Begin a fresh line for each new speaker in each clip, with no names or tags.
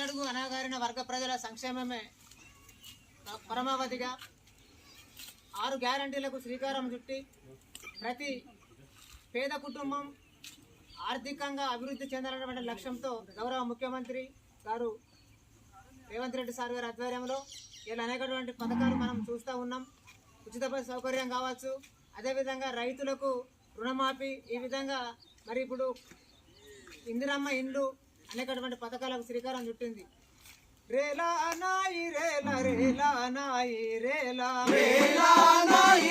అట్టడుగు అనాగారిన వర్గ ప్రజల సంక్షేమమే పరమావధిగా ఆరు గ్యారంటీలకు శ్రీకారం చుట్టి ప్రతి పేద కుటుంబం ఆర్థికంగా అభివృద్ధి చెందాలన్నటువంటి లక్ష్యంతో గౌరవ ముఖ్యమంత్రి గారు రేవంత్ రెడ్డి సార్ గారి ఆధ్వర్యంలో ఇలా అనేకటువంటి పథకాలు మనం చూస్తూ ఉన్నాం. ఉచిత బస్సు సౌకర్యం కావచ్చు అదేవిధంగా రైతులకు రుణమాఫీ ఈ విధంగా మరి ఇప్పుడు ఇందిరమ్మ ఇండ్లు అనేకటువంటి పథకాలకు శ్రీకారం చుట్టింది. రేలా నాయి రేల రేలా నాయి రేలా. రేలా నాయి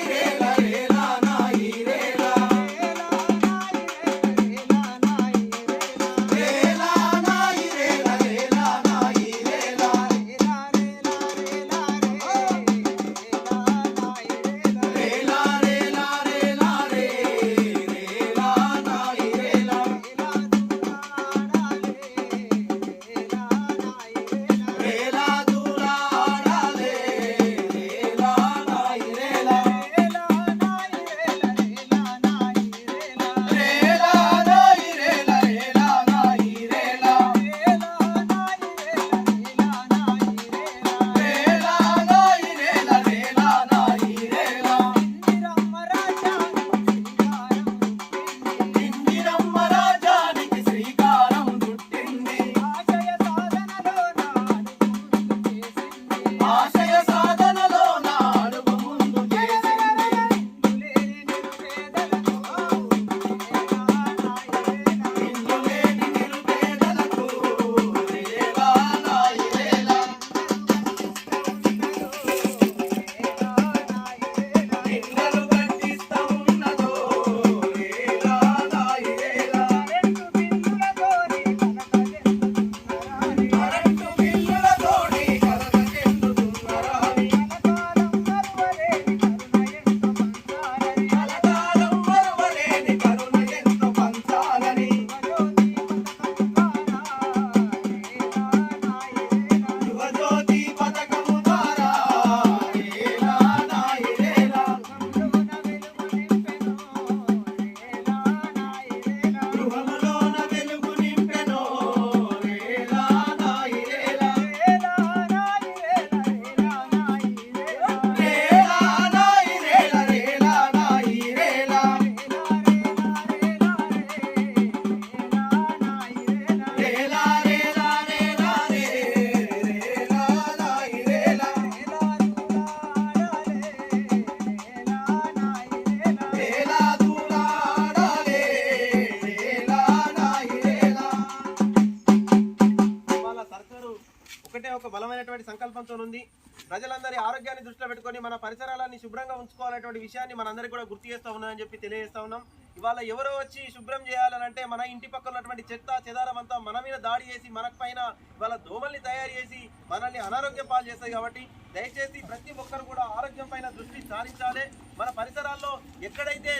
ఒక బలమైనటువంటి సంకల్పంతో ఉంది. ప్రజలందరి ఆరోగ్యాన్ని దృష్టిలో పెట్టుకొని మన పరిసరాలని శుభ్రంగా ఉంచుకోవాలనేటువంటి విషయాన్ని మనందరికీ కూడా గుర్తు చేస్తా ఉన్నామని చెప్పి తెలియజేస్తా ఉన్నాం. ఇవాళ ఎవరో వచ్చి శుభ్రం చేయాలంటే మన ఇంటి పక్కన ఉన్నటువంటి చెత్త చెదారం అంతా మన మీద దాడి చేసి మన పైన ఇవాళ దోమల్ని తయారు చేసి మనల్ని అనారోగ్యం పాలు చేస్తాయి కాబట్టి దయచేసి ప్రతి ఒక్కరు కూడా ఆరోగ్యం పైన దృష్టి సారించాలి. మన పరిసరాల్లో ఎక్కడైతే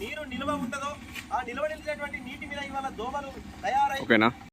నీరు నిల్వ ఉంటుందో ఆ నిల్వ నిలిచినటువంటి నీటి మీద ఇవాళ దోమలు తయారై